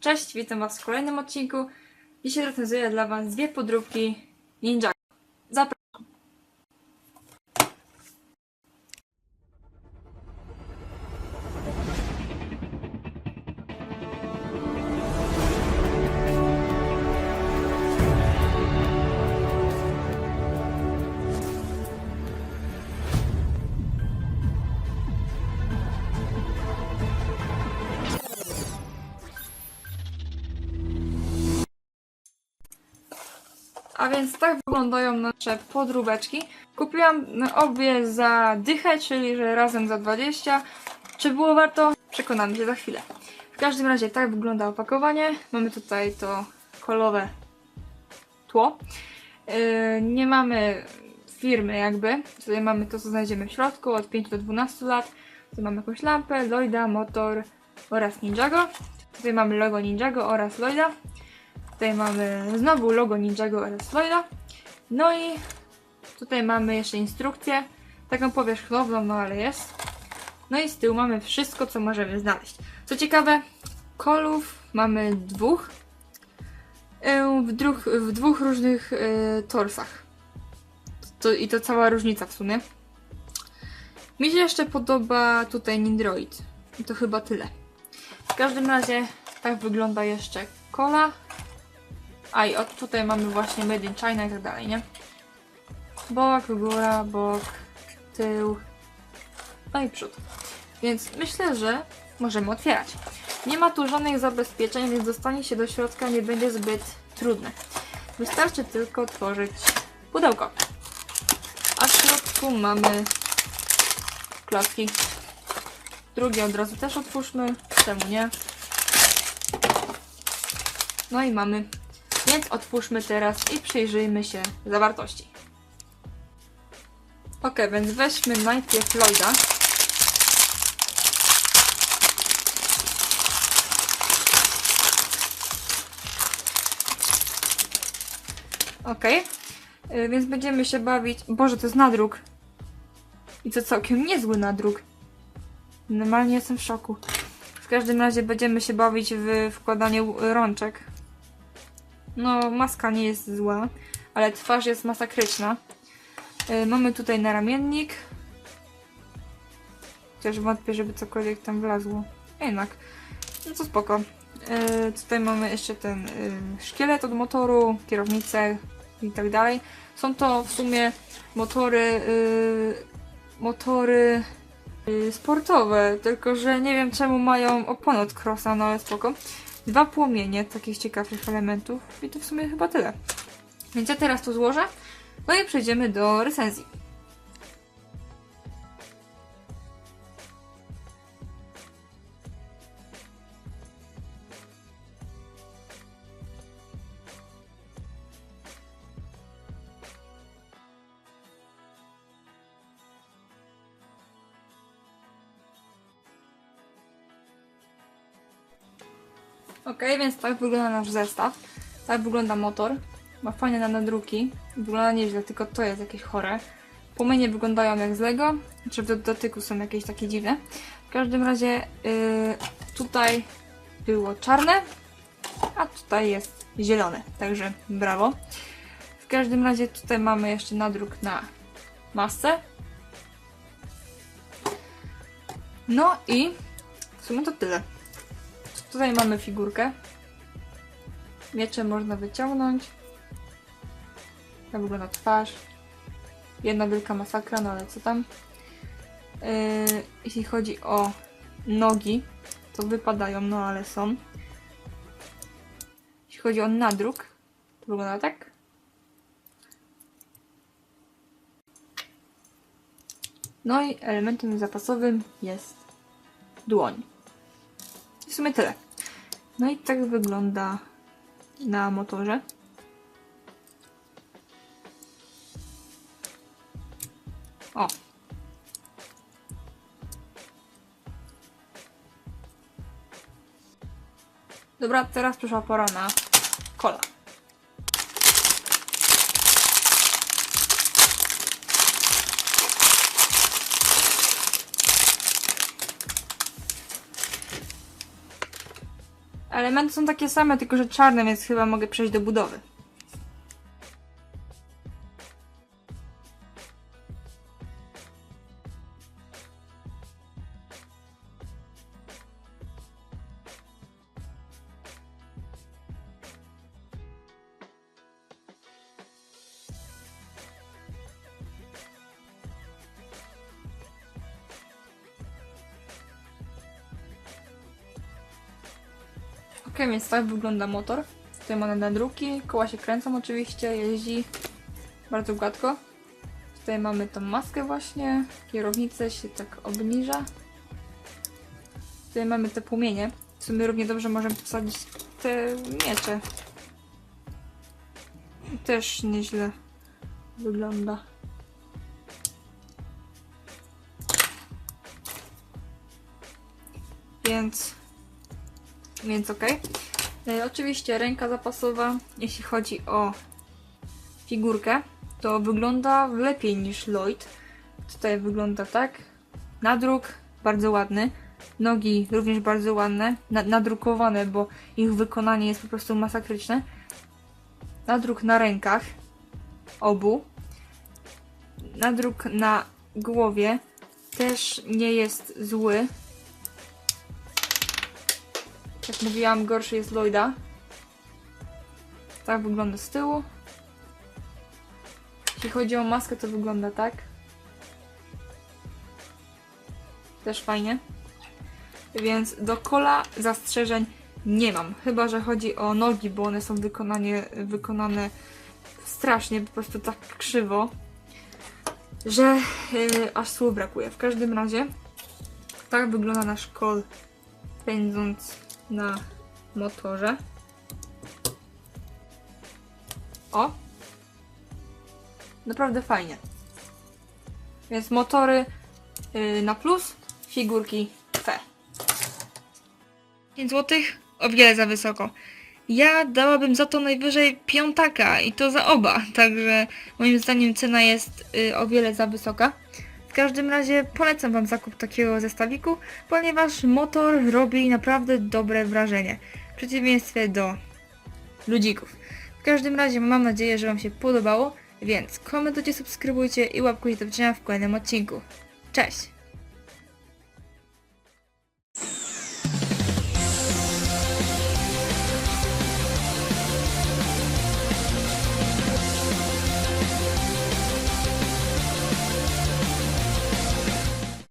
Cześć, witam Was w kolejnym odcinku. Dzisiaj recenzuję dla Was dwie podróbki Ninja. A więc tak wyglądają nasze podróbeczki. Kupiłam obie za dychę, czyli że razem za 20. Czy było warto? Przekonamy się za chwilę. W każdym razie tak wygląda opakowanie. Mamy tutaj to kolowe tło. Yy, nie mamy firmy jakby. Tutaj mamy to, co znajdziemy w środku, od 5 do 12 lat. Tutaj mamy jakąś lampę, Lloyda, motor oraz Ninjago. Tutaj mamy logo Ninjago oraz Lloyda. Tutaj mamy znowu logo Ninjago oraz Lloyda. No i tutaj mamy jeszcze instrukcję. Taką powierzchowną, no ale jest. No i z tyłu mamy wszystko, co możemy znaleźć. Co ciekawe, kolów mamy dwóch. Yy, W, dwóch, w dwóch różnych yy, torsach. To, I to cała różnica w sumie. Mi się jeszcze podoba tutaj Nindroid. I to chyba tyle. W każdym razie tak wygląda jeszcze kola. A i od tutaj mamy właśnie Made in China i tak dalej, nie? Bok, góra, bok, tył, no i przód. Więc myślę, że możemy otwierać. Nie ma tu żadnych zabezpieczeń, więc dostanie się do środka nie będzie zbyt trudne. Wystarczy tylko otworzyć pudełko. A w środku mamy klocki. Drugie od razu też otwórzmy. Czemu nie? No i mamy. Więc otwórzmy teraz i przyjrzyjmy się zawartości. Ok, więc weźmy najpierw Lloyda. Ok, y, więc będziemy się bawić. Boże, to jest nadruk. I to całkiem niezły nadruk. Normalnie jestem w szoku. W każdym razie będziemy się bawić w wkładanie rączek. No, maska nie jest zła, ale twarz jest masakryczna. Yy, mamy tutaj naramiennik. Chociaż wątpię, żeby cokolwiek tam wlazło. Jednak. No to spoko. Yy, tutaj mamy jeszcze ten yy, szkielet od motoru, kierownicę i tak dalej. Są to w sumie motory, yy, motory yy, sportowe, tylko że nie wiem czemu mają opony od crossa, no ale spoko. Dwa płomienie takich ciekawych elementów i to w sumie chyba tyle. Więc ja teraz to złożę, no i przejdziemy do recenzji. Ok, więc tak wygląda nasz zestaw. Tak wygląda motor. Ma fajne na nadruki. Wygląda nieźle, tylko to jest jakieś chore. Płomienie wyglądają jak z Lego, czy w dotyku są jakieś takie dziwne. W każdym razie yy, tutaj było czarne, a tutaj jest zielone, także brawo. W każdym razie tutaj mamy jeszcze nadruk na masce. No i w sumie to tyle. Tutaj mamy figurkę. Miecze można wyciągnąć. Tak wygląda twarz. Jedna wielka masakra, no ale co tam. Yy, jeśli chodzi o nogi, to wypadają, no ale są. Jeśli chodzi o nadruk, to wygląda tak. No i elementem zapasowym jest dłoń. W sumie tyle. No i tak wygląda na motorze. O. Dobra, teraz przyszła pora na kola. Elementy są takie same, tylko że czarne, więc chyba mogę przejść do budowy. Ok, więc tak wygląda motor. Tutaj mamy nadruki, koła się kręcą oczywiście, jeździ bardzo gładko. Tutaj mamy tą maskę właśnie, kierownicę się tak obniża. Tutaj mamy te płomienie. W sumie równie dobrze możemy posadzić te miecze. Też nieźle wygląda. Więc więc okej. E, Oczywiście ręka zapasowa, jeśli chodzi o figurkę, to wygląda lepiej niż Lloyd. Tutaj wygląda tak. Nadruk bardzo ładny. Nogi również bardzo ładne. Na, nadrukowane, bo ich wykonanie jest po prostu masakryczne. Nadruk na rękach obu. Nadruk na głowie też nie jest zły. Jak mówiłam, gorszy jest Lloyda. Tak wygląda z tyłu. Jeśli chodzi o maskę, to wygląda tak. Też fajnie. Więc do kola zastrzeżeń nie mam. Chyba, że chodzi o nogi, bo one są wykonanie, wykonane strasznie, po prostu tak krzywo, że yy, aż słów brakuje. W każdym razie tak wygląda nasz kol pędząc na motorze. O! Naprawdę fajnie. Więc motory yy, na plus, figurki F. 5 zł? O wiele za wysoko. Ja dałabym za to najwyżej piątaka i to za oba, także moim zdaniem cena jest y, o wiele za wysoka. W każdym razie polecam Wam zakup takiego zestawiku, ponieważ motor robi naprawdę dobre wrażenie. W przeciwieństwie do ludzików. W każdym razie mam nadzieję, że Wam się podobało, więc komentujcie, subskrybujcie i łapkujcie do widzenia w kolejnym odcinku. Cześć!